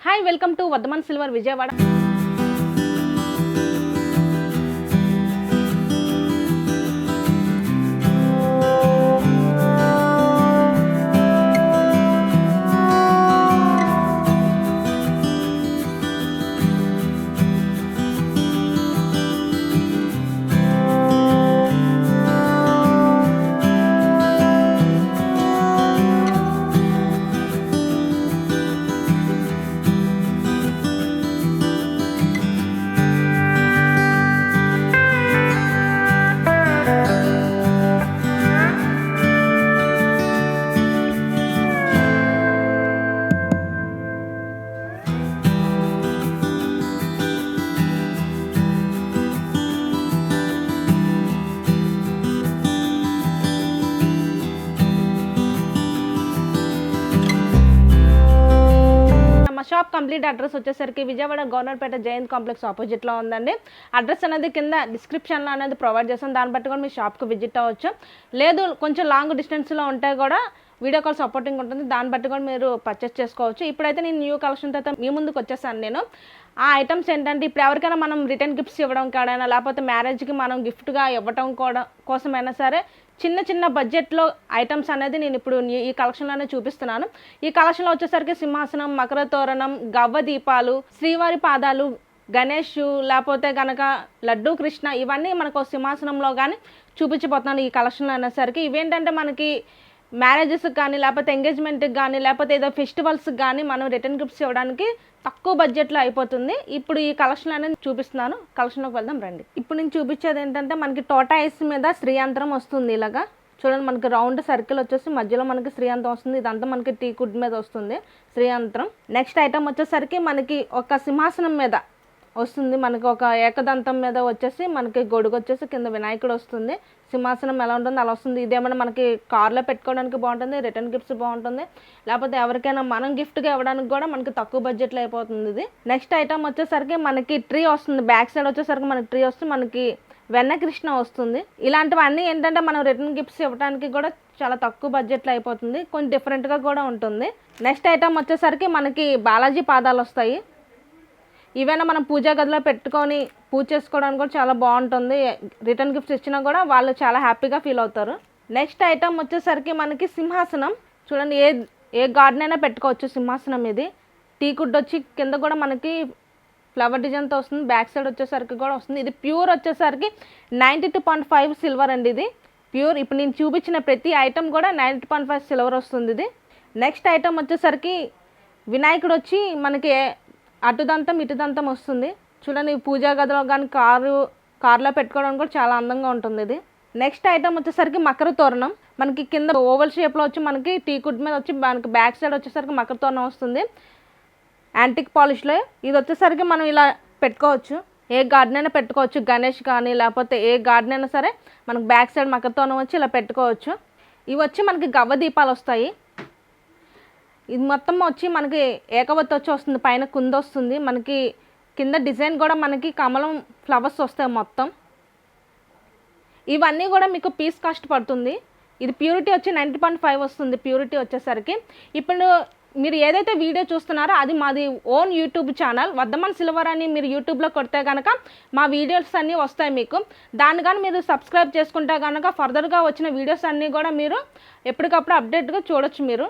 Hi welcome to Vardhaman silver Vijayawada shop complete address వచ్చేసరికి Vijayawada Governorpet Jayant complex ఆపోజిట్లో ఉందండి. Address అనేది కింద డిస్క్రిప్షన్లో అనేది ప్రొవైడ్ చేస్తాం. దాన్ని బట్టి కూడా మీ షాప్కి విజిట్ అవ్వచ్చు. లేదు కొంచెం లాంగ్ డిస్టెన్స్లో ఉంటే కూడా వీడియో కాల్ సపోర్టింగ్ ఉంటుంది. దాన్ని బట్టి కూడా మీరు పర్చేస్ చేసుకోవచ్చు. ఇప్పుడైతే నేను న్యూ కలెక్షన్ తర్వాత మీ ముందుకు వచ్చేసాను నేను. ఆ ఐటమ్స్ ఏంటంటే ఇప్పుడు ఎవరికైనా మనం రిటర్న్ గిఫ్ట్స్ ఇవ్వడం కాడైనా లేకపోతే మ్యారేజ్కి మనం గిఫ్ట్గా ఇవ్వడం కూడా కోసమైనా సరే చిన్న చిన్న బడ్జెట్లో ఐటమ్స్ అనేది నేను ఇప్పుడు ఈ కలెక్షన్లోనే చూపిస్తున్నాను. ఈ కలెక్షన్లో వచ్చేసరికి సింహాసనం మకర తోరణం గవ్వ దీపాలు శ్రీవారి పాదాలు గణేష్ లేకపోతే కనుక లడ్డూ కృష్ణ ఇవన్నీ మనకు సింహాసనంలో కానీ చూపించబోతున్నాను ఈ కలెక్షన్లో అనేసరికి. ఇవేంటంటే మనకి మ్యారేజెస్కి కానీ లేకపోతే ఎంగేజ్మెంట్కి కానీ లేకపోతే ఏదో ఫెస్టివల్స్కి కానీ మనం రిటర్న్ గిఫ్ట్స్ ఇవ్వడానికి తక్కువ బడ్జెట్లో అయిపోతుంది. ఇప్పుడు ఈ కలెక్షన్ అనేది చూపిస్తున్నాను. కలెక్షన్లోకి వెళ్దాం రండి. ఇప్పుడు నేను చూపించేది ఏంటంటే మనకి టోటా ఐస్ మీద శ్రీయంత్రం వస్తుంది ఇలాగా. చూడండి మనకి రౌండ్ సర్కిల్ వచ్చేసి మధ్యలో మనకి శ్రీయంత్రం వస్తుంది. ఇదంతా మనకి టీ కుడ్ మీద వస్తుంది శ్రీయంత్రం. నెక్స్ట్ ఐటమ్ వచ్చేసరికి మనకి ఒక సింహాసనం మీద వస్తుంది. మనకి ఒక ఏకదంతం మీద వచ్చేసి మనకి గొడుగు వచ్చేసి కింద వినాయకుడు వస్తుంది. సింహాసనం ఎలా ఉంటుంది అలా వస్తుంది. ఇదేమైనా మనకి కార్లో పెట్టుకోవడానికి బాగుంటుంది రిటర్న్ గిఫ్ట్స్ బాగుంటుంది. లేకపోతే ఎవరికైనా మనం గిఫ్ట్గా ఇవ్వడానికి కూడా మనకి తక్కువ బడ్జెట్లో అయిపోతుంది ఇది. నెక్స్ట్ ఐటమ్ వచ్చేసరికి మనకి ట్రీ వస్తుంది. బ్యాక్ సైడ్ వచ్చేసరికి మనకి ట్రీ వస్తుంది. మనకి వెన్న కృష్ణ వస్తుంది. ఇలాంటివన్నీ ఏంటంటే మనం రిటర్న్ గిఫ్ట్స్ ఇవ్వడానికి కూడా చాలా తక్కువ బడ్జెట్లో అయిపోతుంది. కొంచెం డిఫరెంట్గా కూడా ఉంటుంది. నెక్స్ట్ ఐటమ్ వచ్చేసరికి మనకి బాలాజీ పాదాలు వస్తాయి. ఈవైనా మనం పూజా గదిలో పెట్టుకొని పూజ చేసుకోవడానికి కూడా చాలా బాగుంటుంది. రిటర్న్ గిఫ్ట్స్ ఇచ్చినా కూడా వాళ్ళు చాలా హ్యాపీగా ఫీల్ అవుతారు. నెక్స్ట్ ఐటమ్ వచ్చేసరికి మనకి సింహాసనం. చూడండి ఏ ఏ గార్డెన్ అయినా పెట్టుకోవచ్చు సింహాసనం ఇది. టీ కుడ్ వచ్చి కింద కూడా మనకి ఫ్లవర్ డిజైన్తో వస్తుంది. బ్యాక్ సైడ్ వచ్చేసరికి కూడా వస్తుంది. ఇది ప్యూర్ వచ్చేసరికి ninety two point five silver అండి ఇది. ప్యూర్ ఇప్పుడు నేను చూపించిన ప్రతి ఐటమ్ కూడా నైంటీ పాయింట్ ఫైవ్ సిల్వర్ వస్తుంది ఇది. నెక్స్ట్ ఐటమ్ వచ్చేసరికి వినాయకుడు వచ్చి మనకి అటుదంతం ఇటుదంతం వస్తుంది. చూడండి పూజా గదిలో కానీ కారు కార్లో పెట్టుకోవడానికి కూడా చాలా అందంగా ఉంటుంది ఇది. నెక్స్ట్ ఐటమ్ వచ్చేసరికి మకర తోరణం. మనకి కింద ఓవల్ షేప్లో వచ్చి మనకి టీ కుడ్ మీద వచ్చి మనకి బ్యాక్ సైడ్ వచ్చేసరికి మకర తోరణం వస్తుంది. యాంటిక్ పాలిష్లో ఇది వచ్చేసరికి మనం ఇలా పెట్టుకోవచ్చు. ఏ గార్డెన్ అయినా పెట్టుకోవచ్చు. గణేష్ కానీ లేకపోతే ఏ గార్డెన్ అయినా సరే మనకి బ్యాక్ సైడ్ మకరతోనం వచ్చి ఇలా పెట్టుకోవచ్చు. ఇవి వచ్చి మనకి గవ్వ దీపాలు వస్తాయి. ఇది మొత్తం వచ్చి మనకి ఏకవత్తి వచ్చి వస్తుంది పైన కుంద వస్తుంది. మనకి కింద డిజైన్ కూడా మనకి కమలం ఫ్లవర్స్ వస్తాయి మొత్తం. ఇవన్నీ కూడా మీకు పీస్ కాస్ట్ పడుతుంది. ఇది ప్యూరిటీ వచ్చి నైంటీ పాయింట్ ఫైవ్ వస్తుంది ప్యూరిటీ వచ్చేసరికి. ఇప్పుడు మీరు ఏదైతే వీడియో చూస్తున్నారో అది మాది own YouTube channel. Vardhaman silver అని మీరు యూట్యూబ్లో కొడితే కనుక మా వీడియోస్ అన్నీ వస్తాయి మీకు. దాన్ని కానీ మీరు సబ్స్క్రైబ్ చేసుకుంటే కనుక ఫర్దర్గా వచ్చిన వీడియోస్ అన్నీ కూడా మీరు ఎప్పటికప్పుడు అప్డేట్గా చూడొచ్చు మీరు.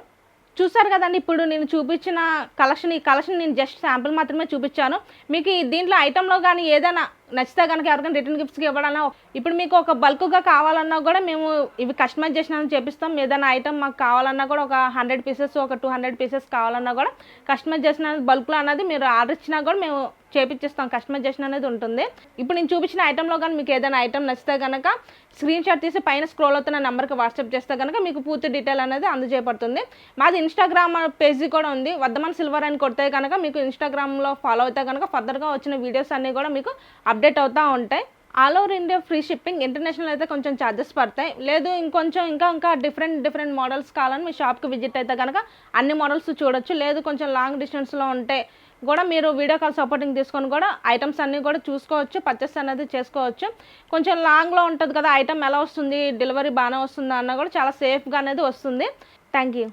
చూసారు కదండి ఇప్పుడు నేను చూపించిన కలెక్షన్ ఈ కలెక్షన్ నేను జస్ట్ శాంపుల్ మాత్రమే చూపించాను. మీకు ఈ దీంట్లో ఐటెంలో కానీ ఏదైనా నచ్చితే కనుక ఎవరికైనా రిటర్న్ గిఫ్ట్స్కి ఇవ్వాలన్నా ఇప్పుడు మీకు ఒక బల్క్గా కావాలన్నా కూడా మేము ఇవి కస్టమైజ్ చేసిన చేపిస్తాం ఏదైనా ఐటమ్ మాకు కావాలన్నా కూడా ఒక హండ్రెడ్ పీసెస్ ఒక టూ హండ్రెడ్ పీసెస్ కావాలన్నా కూడా కస్టమైజ్ చేసిన బల్క్లో అన్నది మీరు ఆర్డర్ ఇచ్చినా కూడా మేము చేపించేస్తాం కస్టమైజేషన్ అనేది ఉంటుంది. ఇప్పుడు నేను చూపించిన ఐటెంలో కానీ మీకు ఏదైనా ఐటెం నచ్చితే కనుక స్క్రీన్ షాట్ తీసి పైన స్క్రోల్ అవుతున్న నెంబర్కి వాట్సాప్ చేస్తే కనుక మీకు పూర్తి డీటెయిల్ అనేది అందజేయబడుతుంది. మాది ఇన్స్టాగ్రామ్ పేజీ కూడా ఉంది. వర్ధమాన్ సిల్వర్ అని కొడితే కనుక మీకు ఇన్స్టాగ్రామ్లో ఫాలో అయితే కనుక ఫర్దర్గా వచ్చిన వీడియోస్ అన్నీ కూడా మీకు అప్డేట్ అవుతూ ఉంటాయి. All over India free shipping international అయితే కొంచెం ఛార్జెస్ పడతాయి. లేదు ఇంకొంచెం ఇంకా ఇంకా డిఫరెంట్ డిఫరెంట్ మోడల్స్ కావాలని మీ షాప్కి విజిట్ అయితే కనుక అన్ని మోడల్స్ చూడొచ్చు. లేదు కొంచెం లాంగ్ డిస్టెన్స్లో ఉంటే కూడా మీరు వీడియో కాల్ సపోర్టింగ్ తీసుకొని కూడా ఐటమ్స్ అన్నీ కూడా చూసుకోవచ్చు పర్చేస్ అనేది చేసుకోవచ్చు. కొంచెం లాంగ్లో ఉంటుంది కదా ఐటమ్ ఎలా వస్తుంది డెలివరీ బాగానే వస్తుందా అన్న కూడా చాలా సేఫ్గా అనేది వస్తుంది. Thank you